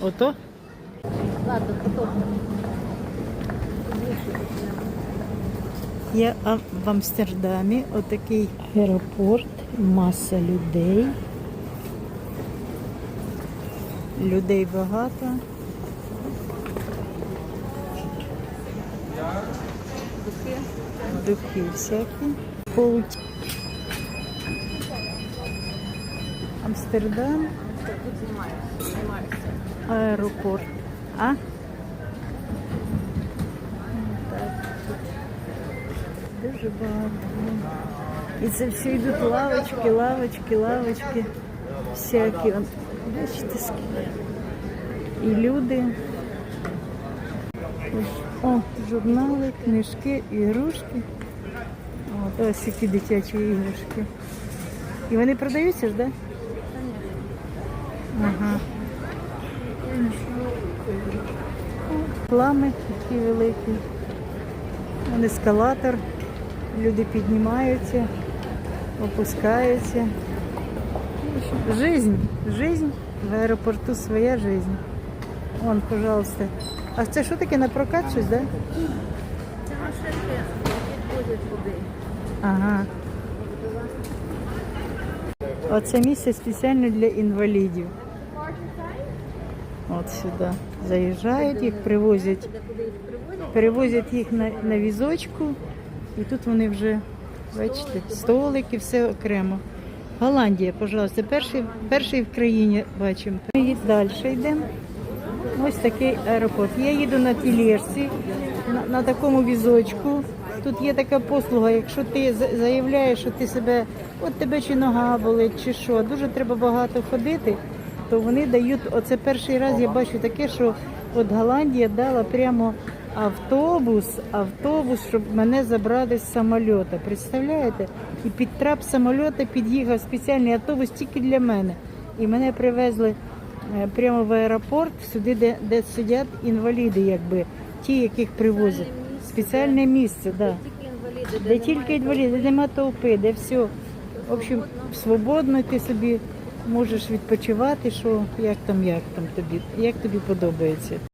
Ото? Ладно, потом. Я в Амстердамі, отакий аеропорт, маса людей. Людей багато. Духи всякі. Путь. Амстердам. Аеропорт. А? Дуже багато. І це все йдуть лавочки, лавочки, лавочки. Всякі. Бачите, скільки. І люди. О, журнали, книжки, ігрушки. От, ось які дитячі іграшки. І вони продаються ж, так? Ага. Плами такі великі. Вон ескалатор. Люди піднімаються, опускаються. Жизнь, жизнь в аеропорту своя жизнь. Вон, пожалуйста. А це що таке на прокат щось, так? Да? Це машинки, які возять людей. Ага. Оце місце спеціально для інвалідів. От сюди. Заїжджають, їх привозять, привозять? їх на, на візочку, і тут вони вже, бачите, столики, все окремо. Голландія, пожалуйста, перший, перший в країні бачимо. Ми далі йдемо. Ось такий аеропорт. Я їду на тілешці, на, на такому візочку. Тут є така послуга, якщо ти заявляєш, що ти себе, от тебе чи нога болить, чи що, дуже треба багато ходити, то вони дають, оце перший раз я бачу таке, що от Голландія дала прямо автобус, автобус, щоб мене забрати з самольота. Представляєте? І під трап самольота під'їхав спеціальний автобус тільки для мене. І мене привезли е, прямо в аеропорт, сюди, де, де сидять інваліди, якби ті, яких привозять. Спеціальне місце, да. Де тільки інваліди, де нема толпи, де все. В общем, свободно ти собі можеш відпочивати, що як там, як там тобі, як тобі подобається.